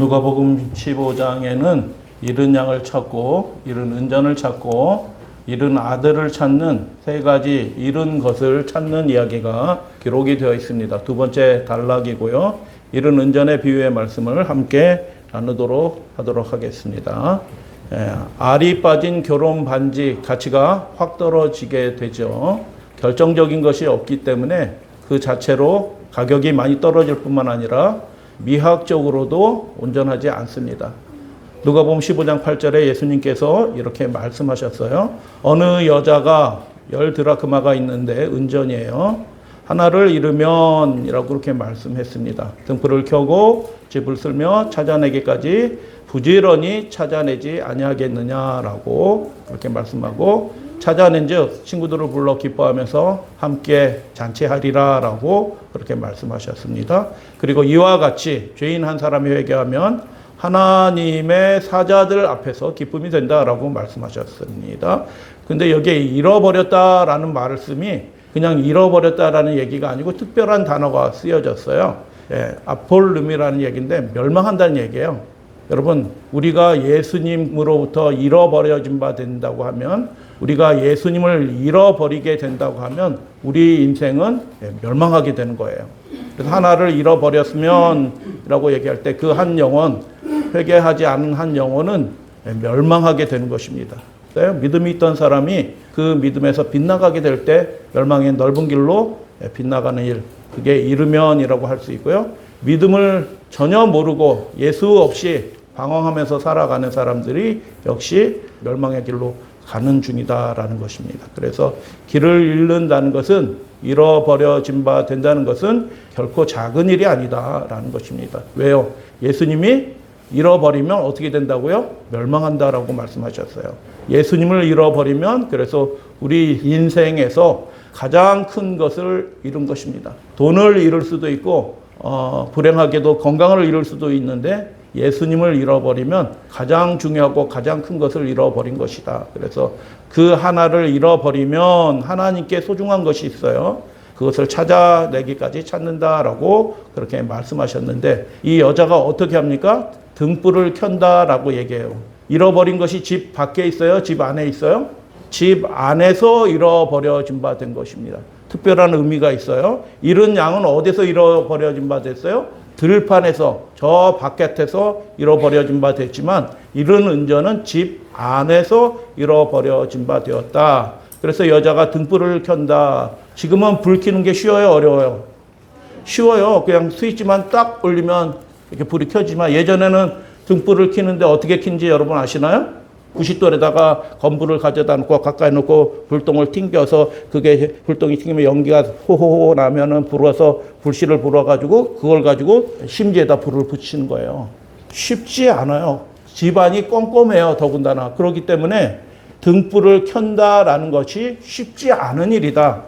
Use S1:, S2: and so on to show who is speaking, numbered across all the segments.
S1: 누가복음 15장에는 잃은 양을 찾고 잃은 은전을 찾고 잃은 아들을 찾는 세 가지 잃은 것을 찾는 이야기가 기록이 되어 있습니다. 두 번째 단락이고요. 잃은 은전의 비유의 말씀을 함께 나누도록 하도록 하겠습니다. 예, 알이 빠진 결혼 반지 가치가 확 떨어지게 되죠. 결정적인 것이 없기 때문에 그 자체로 가격이 많이 떨어질 뿐만 아니라 미학적으로도 온전하지 않습니다. 누가복음 15장 8절에 예수님께서 이렇게 말씀하셨어요. 어느 여자가 열 드라크마가 있는데 은전이에요. 하나를 잃으면이라고 그렇게 말씀했습니다. 등불을 켜고 집을 쓸며 찾아내기까지 부지런히 찾아내지 아니하겠느냐라고 그렇게 말씀하고 찾아낸즉 친구들을 불러 기뻐하면서 함께 잔치하리라라고 그렇게 말씀하셨습니다. 그리고 이와 같이 죄인 한 사람이 회개하면 하나님의 사자들 앞에서 기쁨이 된다라고 말씀하셨습니다. 근데 여기에 잃어버렸다라는 말씀이 그냥 잃어버렸다라는 얘기가 아니고 특별한 단어가 쓰여졌어요. 예, 아폴룸이라는 얘기인데 멸망한다는 얘기예요. 여러분, 우리가 예수님으로부터 잃어버려진 바 된다고 하면, 우리가 예수님을 잃어버리게 된다고 하면, 우리 인생은 예, 멸망하게 되는 거예요. 그래서 하나를 잃어버렸으면, 라고 얘기할 때 그 한 영혼, 회개하지 않은 한 영혼은 예, 멸망하게 되는 것입니다. 네, 믿음이 있던 사람이 그 믿음에서 빗나가게 될 때 멸망의 넓은 길로 예, 빗나가는 일, 그게 잃으면이라고 할 수 있고요. 믿음을 전혀 모르고 예수 없이 방황하면서 살아가는 사람들이 역시 멸망의 길로 가는 중이다라는 것입니다. 그래서 길을 잃는다는 것은 잃어버려진 바 된다는 것은 결코 작은 일이 아니다라는 것입니다. 왜요? 예수님이 잃어버리면 어떻게 된다고요? 멸망한다라고 말씀하셨어요. 예수님을 잃어버리면 그래서 우리 인생에서 가장 큰 것을 잃은 것입니다. 돈을 잃을 수도 있고 어, 불행하게도 건강을 잃을 수도 있는데 예수님을 잃어버리면 가장 중요하고 가장 큰 것을 잃어버린 것이다. 그래서 그 하나를 잃어버리면 하나님께 소중한 것이 있어요. 그것을 찾아내기까지 찾는다라고 그렇게 말씀하셨는데 이 여자가 어떻게 합니까? 등불을 켠다라고 얘기해요. 잃어버린 것이 집 밖에 있어요? 집 안에 있어요? 집 안에서 잃어버려진 바 된 것입니다. 특별한 의미가 있어요. 잃은 양은 어디서 잃어버려진 바 됐어요? 들판에서 저 바깥에서 잃어버려진 바 됐지만 잃은 은전은 집 안에서 잃어버려진 바 되었다. 그래서 여자가 등불을 켠다. 지금은 불 켜는 게 쉬워요, 어려워요? 쉬워요. 그냥 스위치만 딱 올리면 이렇게 불이 켜지만 예전에는 등불을 켜는데 어떻게 킨지 여러분 아시나요? 90도에다가 건불을 가져다 놓고 가까이 놓고 불똥을 튕겨서 그게 불똥이 튕기면 연기가 호호호 나면은 불어서 불씨를 불어가지고 그걸 가지고 심지에다 불을 붙이는 거예요. 쉽지 않아요. 집안이 꼼꼼해요. 더군다나. 그렇기 때문에 등불을 켠다라는 것이 쉽지 않은 일이다.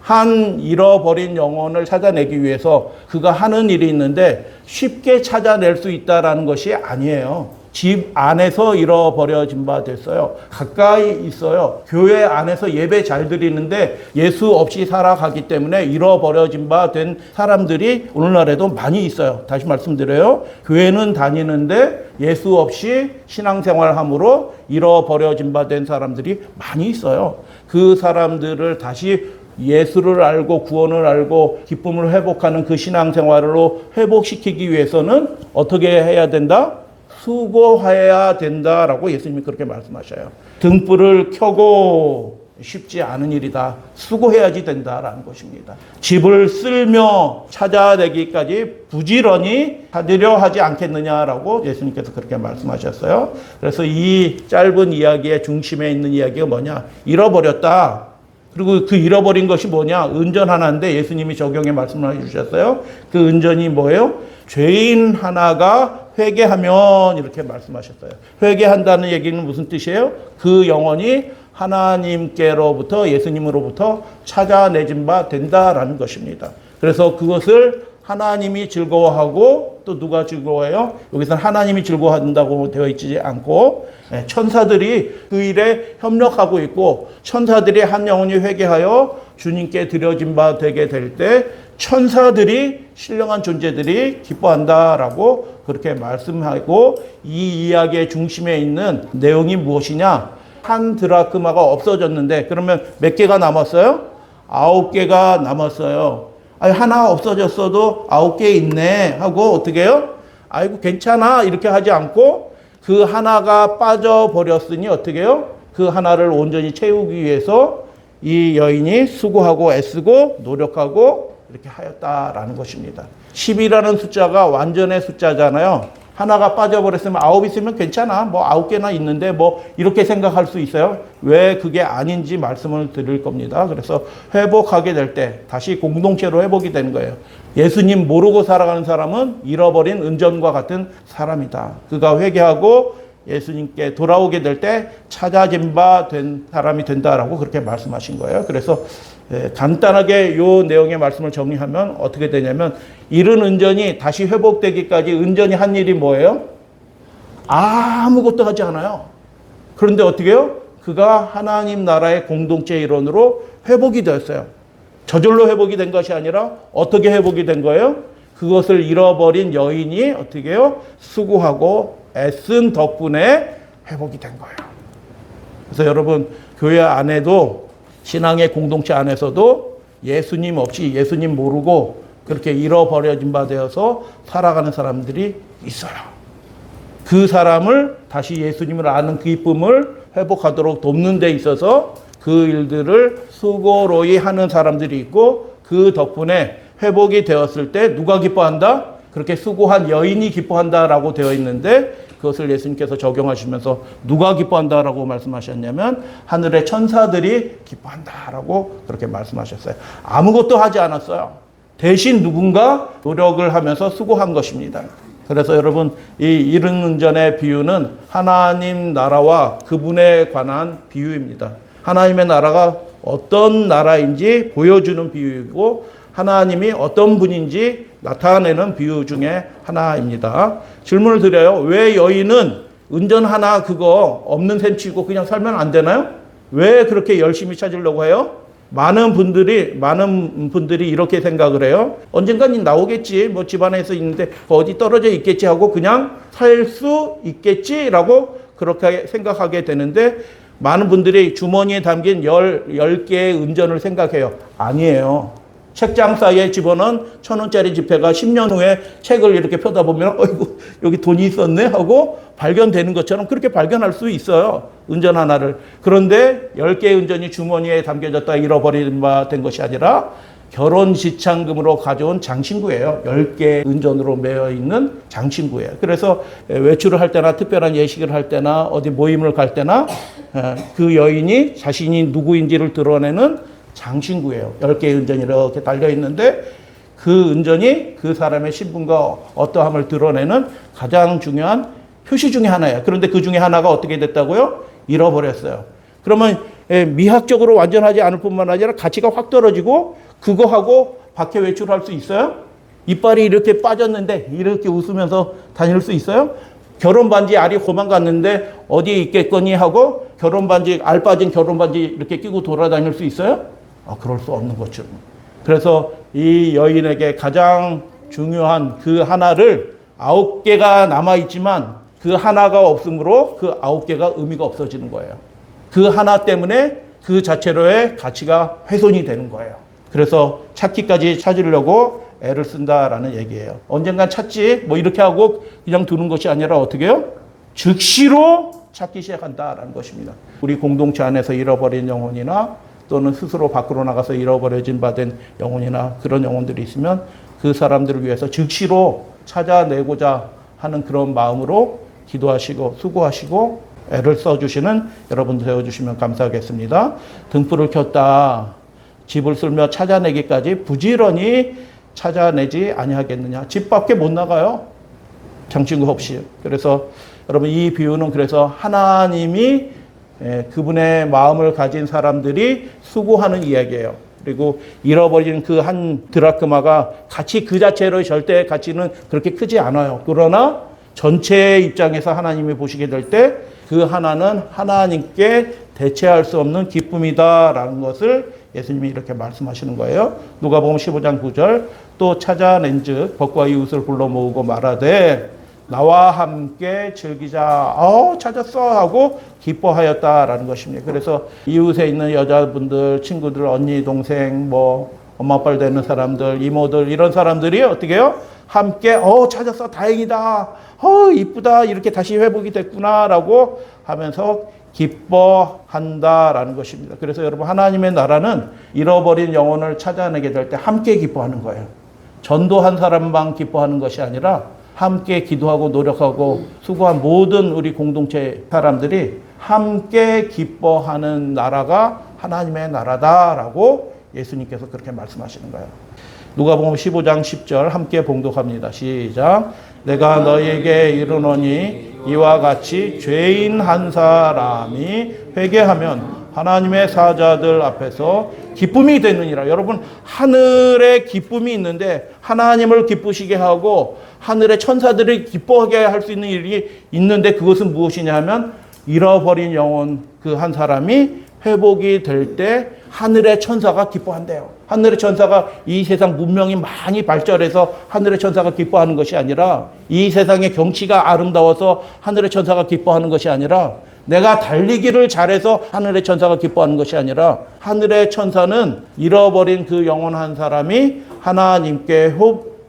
S1: 한 잃어버린 영혼을 찾아내기 위해서 그가 하는 일이 있는데 쉽게 찾아낼 수 있다라는 것이 아니에요. 집 안에서 잃어버려진 바 됐어요. 가까이 있어요. 교회 안에서 예배 잘 드리는데 예수 없이 살아가기 때문에 잃어버려진 바 된 사람들이 오늘날에도 많이 있어요. 다시 말씀드려요. 교회는 다니는데 예수 없이 신앙생활함으로 잃어버려진 바 된 사람들이 많이 있어요. 그 사람들을 다시 예수를 알고 구원을 알고 기쁨을 회복하는 그 신앙생활로 회복시키기 위해서는 어떻게 해야 된다? 수고해야 된다라고 예수님이 그렇게 말씀하셔요. 등불을 켜고 쉽지 않은 일이다. 수고해야지 된다라는 것입니다. 집을 쓸며 찾아내기까지 부지런히 찾으려 하지 않겠느냐라고 예수님께서 그렇게 말씀하셨어요. 그래서 이 짧은 이야기의 중심에 있는 이야기가 뭐냐? 잃어버렸다. 그리고 그 잃어버린 것이 뭐냐? 은전 하나인데 예수님이 적용해 말씀을 해주셨어요. 그 은전이 뭐예요? 죄인 하나가 회개하면 이렇게 말씀하셨어요. 회개한다는 얘기는 무슨 뜻이에요? 그 영혼이 하나님께로부터 예수님으로부터 찾아내진 바 된다라는 것입니다. 그래서 그것을 하나님이 즐거워하고 또 누가 즐거워해요? 여기서는 하나님이 즐거워한다고 되어 있지 않고 예, 천사들이 그 일에 협력하고 있고 천사들이 한 영혼이 회개하여 주님께 드려진 바 되게 될 때 천사들이 신령한 존재들이 기뻐한다라고 그렇게 말씀하고 이 이야기의 중심에 있는 내용이 무엇이냐? 한 드라크마가 없어졌는데 그러면 몇 개가 남았어요? 아홉 개가 남았어요. 아니 하나 없어졌어도 아홉 개 있네 하고 어떻게 해요? 아이고 괜찮아 이렇게 하지 않고 그 하나가 빠져버렸으니 어떻게 해요? 그 하나를 온전히 채우기 위해서 이 여인이 수고하고 애쓰고 노력하고 이렇게 하였다라는 것입니다. 10이라는 숫자가 완전의 숫자잖아요. 하나가 빠져버렸으면 아홉 있으면 괜찮아. 뭐 아홉 개나 있는데 뭐 이렇게 생각할 수 있어요. 왜 그게 아닌지 말씀을 드릴 겁니다. 그래서 회복하게 될 때 다시 공동체로 회복이 되는 거예요. 예수님 모르고 살아가는 사람은 잃어버린 은전과 같은 사람이다. 그가 회개하고 예수님께 돌아오게 될 때 찾아진 바 된 사람이 된다라고 그렇게 말씀하신 거예요. 그래서 예, 간단하게 요 내용의 말씀을 정리하면 어떻게 되냐면 이른 은전이 다시 회복되기까지 은전이 한 일이 뭐예요? 아무것도 하지 않아요. 그런데 어떻게 해요? 그가 하나님 나라의 공동체 일원으로 회복이 되었어요. 저절로 회복이 된 것이 아니라 어떻게 회복이 된 거예요? 그것을 잃어버린 여인이 어떻게 해요? 수고하고 애쓴 덕분에 회복이 된 거예요. 그래서 여러분, 교회 안에도 신앙의 공동체 안에서도 예수님 없이 예수님 모르고 그렇게 잃어버려진 바 되어서 살아가는 사람들이 있어요. 그 사람을 다시 예수님을 아는 그 기쁨을 회복하도록 돕는 데 있어서 그 일들을 수고로이 하는 사람들이 있고 그 덕분에 회복이 되었을 때 누가 기뻐한다? 그렇게 수고한 여인이 기뻐한다라고 되어 있는데 그것을 예수님께서 적용하시면서 누가 기뻐한다라고 말씀하셨냐면 하늘의 천사들이 기뻐한다라고 그렇게 말씀하셨어요. 아무것도 하지 않았어요. 대신 누군가 노력을 하면서 수고한 것입니다. 그래서 여러분 이 이른 운전의 비유는 하나님 나라와 그분에 관한 비유입니다. 하나님의 나라가 어떤 나라인지 보여주는 비유이고 하나님이 어떤 분인지 나타내는 비유 중에 하나입니다. 질문을 드려요. 왜 여인은 운전 하나 그거 없는 셈 치고 그냥 살면 안 되나요? 왜 그렇게 열심히 찾으려고 해요? 많은 분들이 많은 분들이 이렇게 생각을 해요. 언젠간 나오겠지. 뭐 집안에서 있는데 어디 떨어져 있겠지 하고 그냥 살 수 있겠지라고 그렇게 생각하게 되는데 많은 분들이 주머니에 담긴 열, 열 개의 은전을 생각해요. 아니에요. 책장 사이에 집어넣은 천 원짜리 지폐가 10년 후에 책을 이렇게 펴다 보면 어이구 여기 돈이 있었네 하고 발견되는 것처럼 그렇게 발견할 수 있어요. 은전 하나를. 그런데 10개의 은전이 주머니에 담겨졌다 잃어버린 바 된 것이 아니라 결혼 지창금으로 가져온 장신구예요. 10개 은전으로 매여 있는 장신구예요. 그래서 외출을 할 때나 특별한 예식을 할 때나 어디 모임을 갈 때나 그 여인이 자신이 누구인지를 드러내는 장신구예요. 10개의 은전이 이렇게 달려 있는데 그 은전이 그 사람의 신분과 어떠함을 드러내는 가장 중요한 표시 중에 하나예요. 그런데 그 중에 하나가 어떻게 됐다고요? 잃어버렸어요. 그러면 미학적으로 완전하지 않을 뿐만 아니라 가치가 확 떨어지고 그거하고 밖에 외출할 수 있어요? 이빨이 이렇게 빠졌는데 이렇게 웃으면서 다닐 수 있어요? 결혼 반지 알이 고만 갔는데 어디에 있겠거니 하고 결혼 반지 알 빠진 결혼 반지 이렇게 끼고 돌아다닐 수 있어요? 아, 그럴 수 없는 거죠. 그래서 이 여인에게 가장 중요한 그 하나를 아홉 개가 남아 있지만 그 하나가 없으므로 그 아홉 개가 의미가 없어지는 거예요. 그 하나 때문에 그 자체로의 가치가 훼손이 되는 거예요. 그래서 찾기까지 찾으려고 애를 쓴다라는 얘기예요. 언젠간 찾지 뭐 이렇게 하고 그냥 두는 것이 아니라 어떻게 해요? 즉시로 찾기 시작한다라는 것입니다. 우리 공동체 안에서 잃어버린 영혼이나 또는 스스로 밖으로 나가서 잃어버려진 바 된 영혼이나 그런 영혼들이 있으면 그 사람들을 위해서 즉시로 찾아내고자 하는 그런 마음으로 기도하시고 수고하시고 애를 써주시는 여러분 되어주시면 감사하겠습니다. 등불을 켰다. 집을 쓸며 찾아내기까지 부지런히 찾아내지 아니하겠느냐. 집 밖에 못 나가요. 장친구 없이. 그래서 여러분 이 비유는 그래서 하나님이 예, 그분의 마음을 가진 사람들이 수고하는 이야기예요. 그리고 잃어버린 그 한 드라크마가 가치 그 자체로 절대 가치는 그렇게 크지 않아요. 그러나 전체의 입장에서 하나님이 보시게 될 때 그 하나는 하나님께 대체할 수 없는 기쁨이다라는 것을 예수님이 이렇게 말씀하시는 거예요. 누가 보면 15장 9절 또 찾아낸즉 벗과 이웃을 불러 모으고 말하되 나와 함께 즐기자. 어, 찾았어 하고 기뻐하였다라는 것입니다. 그래서 이웃에 있는 여자분들, 친구들, 언니, 동생, 뭐 엄마 아빠를 되는 사람들, 이모들 이런 사람들이 어떻게 해요? 함께 어 찾았어 다행이다 어 이쁘다 이렇게 다시 회복이 됐구나라고 하면서 기뻐한다라는 것입니다. 그래서 여러분 하나님의 나라는 잃어버린 영혼을 찾아내게 될 때 함께 기뻐하는 거예요. 전도한 사람만 기뻐하는 것이 아니라 함께 기도하고 노력하고 수고한 모든 우리 공동체 사람들이 함께 기뻐하는 나라가 하나님의 나라다라고 예수님께서 그렇게 말씀하시는 거예요. 누가 보면 15장 10절 함께 봉독합니다. 시작. 내가 너에게 이르노니 이와 같이 죄인 한 사람이 회개하면 하나님의 사자들 앞에서 기쁨이 되느니라. 여러분 하늘에 기쁨이 있는데 하나님을 기쁘시게 하고 하늘의 천사들을 기뻐하게 할 수 있는 일이 있는데 그것은 무엇이냐 하면 잃어버린 영혼 그 한 사람이 회복이 될 때 하늘의 천사가 기뻐한대요. 하늘의 천사가 이 세상 문명이 많이 발전해서 하늘의 천사가 기뻐하는 것이 아니라 이 세상의 경치가 아름다워서 하늘의 천사가 기뻐하는 것이 아니라 내가 달리기를 잘해서 하늘의 천사가 기뻐하는 것이 아니라 하늘의 천사는 잃어버린 그 영원한 사람이 하나님께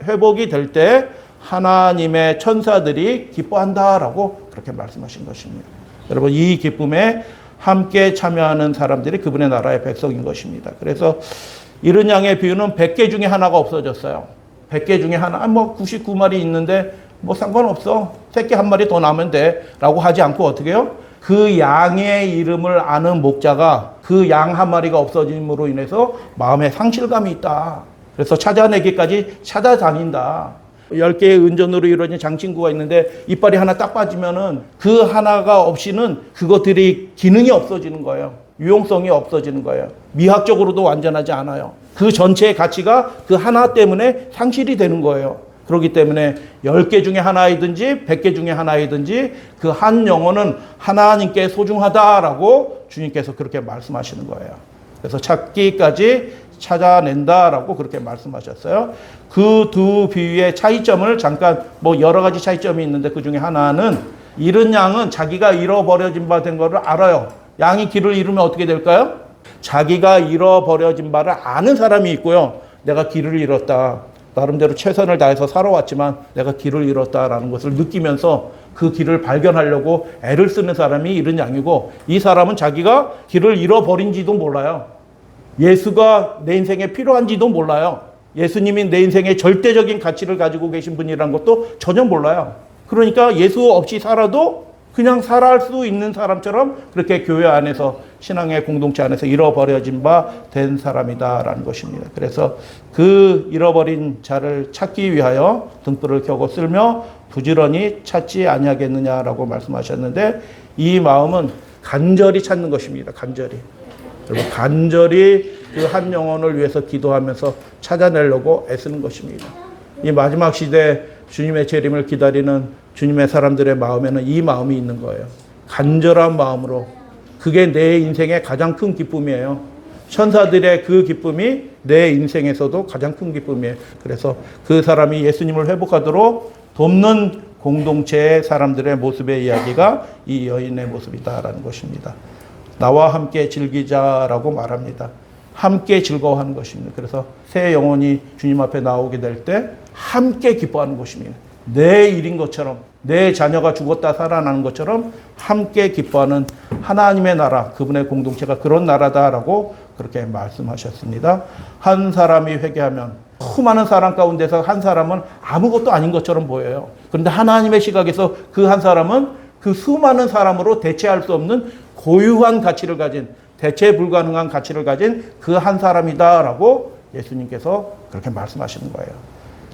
S1: 회복이 될 때 하나님의 천사들이 기뻐한다라고 그렇게 말씀하신 것입니다. 여러분 이 기쁨에 함께 참여하는 사람들이 그분의 나라의 백성인 것입니다. 그래서 이른 양의 비유는 100개 중에 하나가 없어졌어요. 100개 중에 하나, 뭐 99마리 있는데 뭐 상관없어. 새끼 한 마리 더 나면 돼. 라고 하지 않고 어떻게 해요? 그 양의 이름을 아는 목자가 그 양 한 마리가 없어짐으로 인해서 마음에 상실감이 있다. 그래서 찾아내기까지 찾아다닌다. 10개의 은전으로 이루어진 장친구가 있는데 이빨이 하나 딱 빠지면은 그 하나가 없이는 그것들이 기능이 없어지는 거예요. 유용성이 없어지는 거예요. 미학적으로도 완전하지 않아요. 그 전체의 가치가 그 하나 때문에 상실이 되는 거예요. 그렇기 때문에 10개 중에 하나이든지 100개 중에 하나이든지 그 한 영혼은 하나님께 소중하다라고 주님께서 그렇게 말씀하시는 거예요. 그래서 찾기까지 찾아낸다라고 그렇게 말씀하셨어요. 그 두 비유의 차이점을 잠깐 뭐 여러 가지 차이점이 있는데 그 중에 하나는 잃은 양은 자기가 잃어버려진 바 된 거를 알아요. 양이 길을 잃으면 어떻게 될까요? 자기가 잃어버려진 바를 아는 사람이 있고요. 내가 길을 잃었다. 나름대로 최선을 다해서 살아왔지만 내가 길을 잃었다라는 것을 느끼면서 그 길을 발견하려고 애를 쓰는 사람이 잃은 양이고 이 사람은 자기가 길을 잃어버린지도 몰라요. 예수가 내 인생에 필요한지도 몰라요. 예수님이 내 인생에 절대적인 가치를 가지고 계신 분이라는 것도 전혀 몰라요. 그러니까 예수 없이 살아도 그냥 살아갈 수 있는 사람처럼 그렇게 교회 안에서 신앙의 공동체 안에서 잃어버려진 바 된 사람이다라는 것입니다. 그래서 그 잃어버린 자를 찾기 위하여 등불을 켜고 쓸며 부지런히 찾지 아니하겠느냐라고 말씀하셨는데 이 마음은 간절히 찾는 것입니다. 간절히. 여러분 간절히 그 한 영혼을 위해서 기도하면서 찾아내려고 애쓰는 것입니다. 이 마지막 시대 주님의 재림을 기다리는 주님의 사람들의 마음에는 이 마음이 있는 거예요. 간절한 마음으로 그게 내 인생의 가장 큰 기쁨이에요. 천사들의 그 기쁨이 내 인생에서도 가장 큰 기쁨이에요. 그래서 그 사람이 예수님을 회복하도록 돕는 공동체의 사람들의 모습의 이야기가 이 여인의 모습이다라는 것입니다. 나와 함께 즐기자라고 말합니다. 함께 즐거워하는 것입니다. 그래서 새 영혼이 주님 앞에 나오게 될 때 함께 기뻐하는 것입니다. 내 일인 것처럼 내 자녀가 죽었다 살아나는 것처럼 함께 기뻐하는 하나님의 나라, 그분의 공동체가 그런 나라다라고 그렇게 말씀하셨습니다. 한 사람이 회개하면 수많은 사람 가운데서 한 사람은 아무것도 아닌 것처럼 보여요. 그런데 하나님의 시각에서 그 한 사람은 그 수많은 사람으로 대체할 수 없는 고유한 가치를 가진 대체 불가능한 가치를 가진 그 한 사람이다라고 예수님께서 그렇게 말씀하시는 거예요.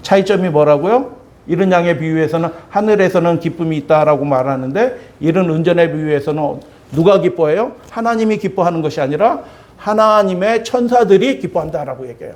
S1: 차이점이 뭐라고요? 이런 양의 비유에서는 하늘에서는 기쁨이 있다라고 말하는데 이런 은전의 비유에서는 누가 기뻐해요? 하나님이 기뻐하는 것이 아니라 하나님의 천사들이 기뻐한다라고 얘기해요.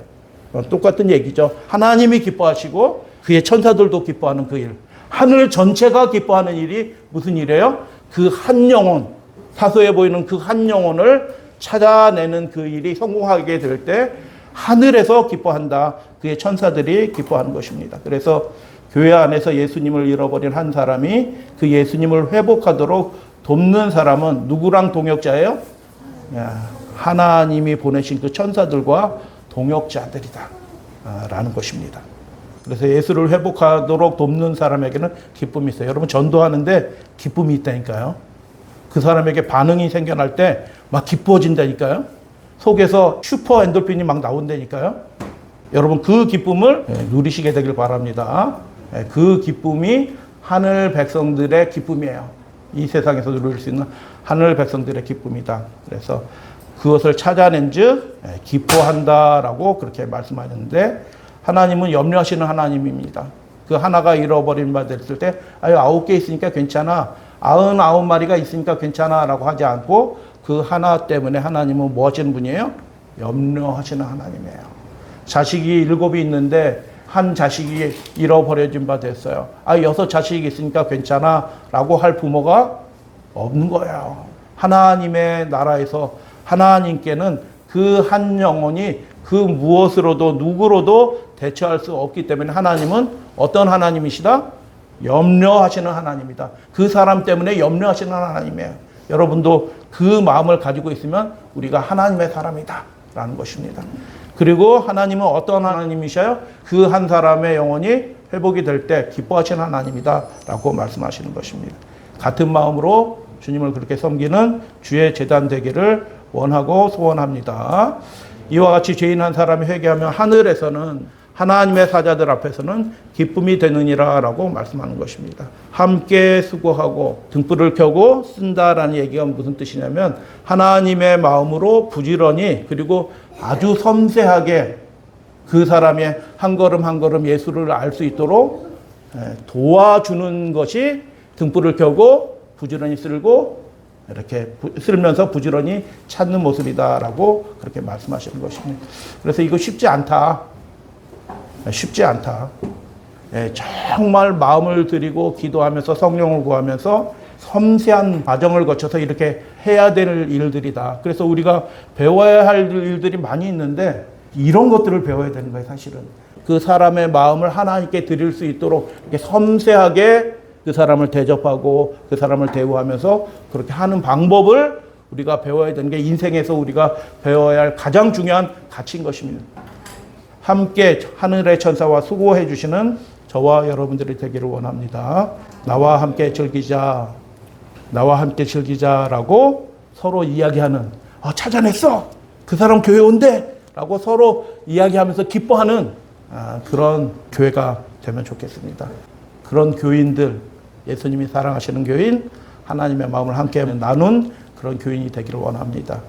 S1: 똑같은 얘기죠. 하나님이 기뻐하시고 그의 천사들도 기뻐하는 그 일. 하늘 전체가 기뻐하는 일이 무슨 일이에요? 그 한 영혼, 사소해 보이는 그 한 영혼을 찾아내는 그 일이 성공하게 될 때 하늘에서 기뻐한다. 그의 천사들이 기뻐하는 것입니다. 그래서 교회 안에서 예수님을 잃어버린 한 사람이 그 예수님을 회복하도록 돕는 사람은 누구랑 동역자예요? 야, 하나님이 보내신 그 천사들과 동역자들이다. 아, 라는 것입니다. 그래서 예수를 회복하도록 돕는 사람에게는 기쁨이 있어요. 여러분 전도하는데 기쁨이 있다니까요. 그 사람에게 반응이 생겨날 때 막 기뻐진다니까요. 속에서 슈퍼 엔돌핀이 막 나온다니까요. 여러분 그 기쁨을 예, 누리시게 되길 바랍니다. 예, 그 기쁨이 하늘 백성들의 기쁨이에요. 이 세상에서 누릴 수 있는 하늘 백성들의 기쁨이다. 그래서 그것을 찾아낸즉 예, 기뻐한다라고 그렇게 말씀하셨는데 하나님은 염려하시는 하나님입니다. 그 하나가 잃어버린 바 됐을 때 아유 아홉 개 있으니까 괜찮아. 아흔 아홉 마리가 있으니까 괜찮아라고 하지 않고 그 하나 때문에 하나님은 뭐 하시는 분이에요? 염려하시는 하나님이에요. 자식이 일곱이 있는데 한 자식이 잃어버려진 바 됐어요. 아, 여섯 자식이 있으니까 괜찮아. 라고 할 부모가 없는 거예요. 하나님의 나라에서 하나님께는 그 한 영혼이 그 무엇으로도 누구로도 대처할 수 없기 때문에 하나님은 어떤 하나님이시다? 염려하시는 하나님이다. 그 사람 때문에 염려하시는 하나님이에요. 여러분도 그 마음을 가지고 있으면 우리가 하나님의 사람이다. 라는 것입니다. 그리고 하나님은 어떤 하나님이셔요? 그 한 사람의 영혼이 회복이 될 때 기뻐하시는 하나님이다. 라고 말씀하시는 것입니다. 같은 마음으로 주님을 그렇게 섬기는 주의 재단 되기를 원하고 소원합니다. 이와 같이 죄인 한 사람이 회개하면 하늘에서는 하나님의 사자들 앞에서는 기쁨이 되느니라 라고 말씀하는 것입니다. 함께 수고하고 등불을 켜고 쓴다라는 얘기가 무슨 뜻이냐면 하나님의 마음으로 부지런히 그리고 아주 섬세하게 그 사람의 한 걸음 한 걸음 예수를 알 수 있도록 예, 도와주는 것이 등불을 켜고 부지런히 쓸고 이렇게 부- 쓸면서 부지런히 찾는 모습이다라고 그렇게 말씀하시는 것입니다. 그래서 이거 쉽지 않다. 쉽지 않다. 예, 정말 마음을 들이고 기도하면서 성령을 구하면서 섬세한 과정을 거쳐서 이렇게 해야 될 일들이다. 그래서 우리가 배워야 할 일들이 많이 있는데 이런 것들을 배워야 되는 거예요, 사실은. 그 사람의 마음을 하나님께 드릴 수 있도록 이렇게 섬세하게 그 사람을 대접하고 그 사람을 대우하면서 그렇게 하는 방법을 우리가 배워야 되는 게 인생에서 우리가 배워야 할 가장 중요한 가치인 것입니다. 함께 하늘의 천사와 수고해 주시는 저와 여러분들이 되기를 원합니다. 나와 함께 즐기자. 나와 함께 즐기자라고 서로 이야기하는 아, 찾아냈어. 그 사람 교회 온대. 라고 서로 이야기하면서 기뻐하는 아, 그런 교회가 되면 좋겠습니다. 그런 교인들, 예수님이 사랑하시는 교인, 하나님의 마음을 함께 나눈 그런 교인이 되기를 원합니다.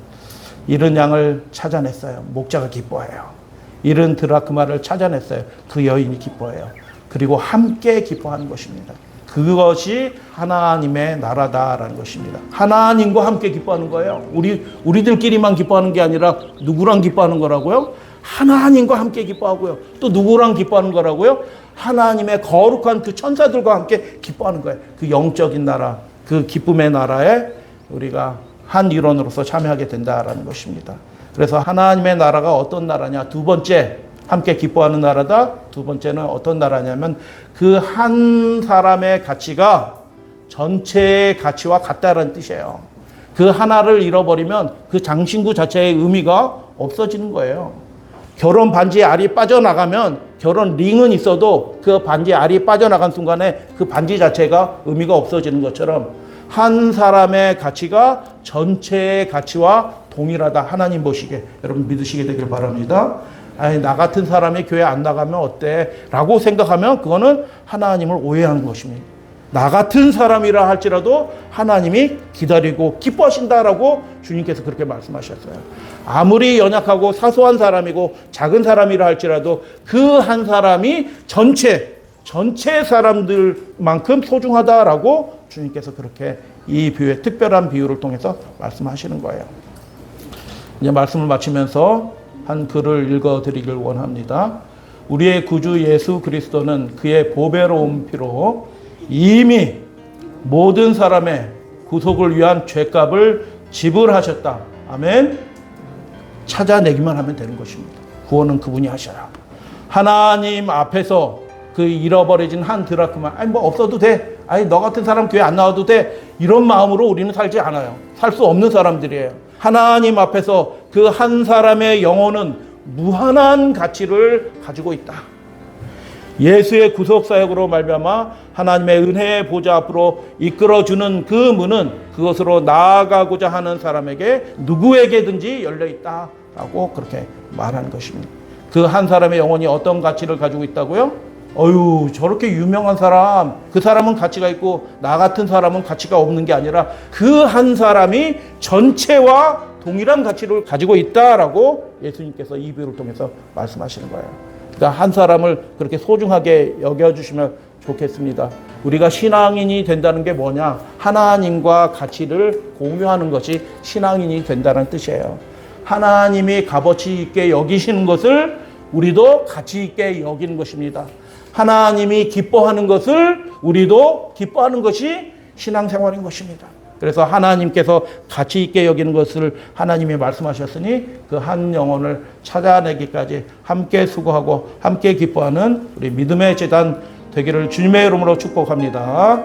S1: 잃은 양을 찾아냈어요. 목자가 기뻐해요. 잃은 드라크마를 찾아냈어요. 그 여인이 기뻐해요. 그리고 함께 기뻐하는 것입니다. 그것이 하나님의 나라다라는 것입니다. 하나님과 함께 기뻐하는 거예요. 우리 우리들끼리만 기뻐하는 게 아니라 누구랑 기뻐하는 거라고요? 하나님과 함께 기뻐하고요. 또 누구랑 기뻐하는 거라고요? 하나님의 거룩한 그 천사들과 함께 기뻐하는 거예요. 그 영적인 나라, 그 기쁨의 나라에 우리가 한 일원으로서 참여하게 된다라는 것입니다. 그래서 하나님의 나라가 어떤 나라냐? 두 번째, 함께 기뻐하는 나라다. 두 번째는 어떤 나라냐면 그 한 사람의 가치가 전체의 가치와 같다는 뜻이에요. 그 하나를 잃어버리면 그 장신구 자체의 의미가 없어지는 거예요. 결혼 반지의 알이 빠져나가면 결혼 링은 있어도 그 반지 알이 빠져나간 순간에 그 반지 자체가 의미가 없어지는 것처럼 한 사람의 가치가 전체의 가치와 동일하다. 하나님 보시게 여러분 믿으시게 되길 바랍니다. 아니 나 같은 사람이 교회 안 나가면 어때? 라고 생각하면 그거는 하나님을 오해하는 것입니다. 나 같은 사람이라 할지라도 하나님이 기다리고 기뻐하신다라고 주님께서 그렇게 말씀하셨어요. 아무리 연약하고 사소한 사람이고 작은 사람이라 할지라도 그 한 사람이 전체 전체 사람들만큼 소중하다라고 주님께서 그렇게 이 비유의 특별한 비유를 통해서 말씀하시는 거예요. 이제 말씀을 마치면서 한 글을 읽어 드리길 원합니다. 우리의 구주 예수 그리스도는 그의 보배로운 피로 이미 모든 사람의 구속을 위한 죄값을 지불하셨다. 아멘. 찾아내기만 하면 되는 것입니다. 구원은 그분이 하셔라. 하나님 앞에서 그 잃어버려진 한 드라크만 아니 뭐 없어도 돼. 아니 너 같은 사람 교회 안 나와도 돼. 이런 마음으로 우리는 살지 않아요. 살 수 없는 사람들이에요. 하나님 앞에서 그 한 사람의 영혼은 무한한 가치를 가지고 있다. 예수의 구속 사역으로 말미암아 하나님의 은혜의 보좌 앞으로 이끌어 주는 그 문은 그것으로 나아가고자 하는 사람에게 누구에게든지 열려 있다라고 그렇게 말하는 것입니다. 그 한 사람의 영혼이 어떤 가치를 가지고 있다고요? 어유 저렇게 유명한 사람 그 사람은 가치가 있고 나 같은 사람은 가치가 없는 게 아니라 그 한 사람이 전체와 동일한 가치를 가지고 있다라고 예수님께서 이 비유를 통해서 말씀하시는 거예요. 그러니까 한 사람을 그렇게 소중하게 여겨주시면 좋겠습니다. 우리가 신앙인이 된다는 게 뭐냐? 하나님과 가치를 공유하는 것이 신앙인이 된다는 뜻이에요. 하나님이 값어치 있게 여기시는 것을 우리도 가치 있게 여기는 것입니다. 하나님이 기뻐하는 것을 우리도 기뻐하는 것이 신앙생활인 것입니다. 그래서 하나님께서 가치 있게 여기는 것을 하나님이 말씀하셨으니 그 한 영혼을 찾아내기까지 함께 수고하고 함께 기뻐하는 우리 믿음의 재단 되기를 주님의 이름으로 축복합니다.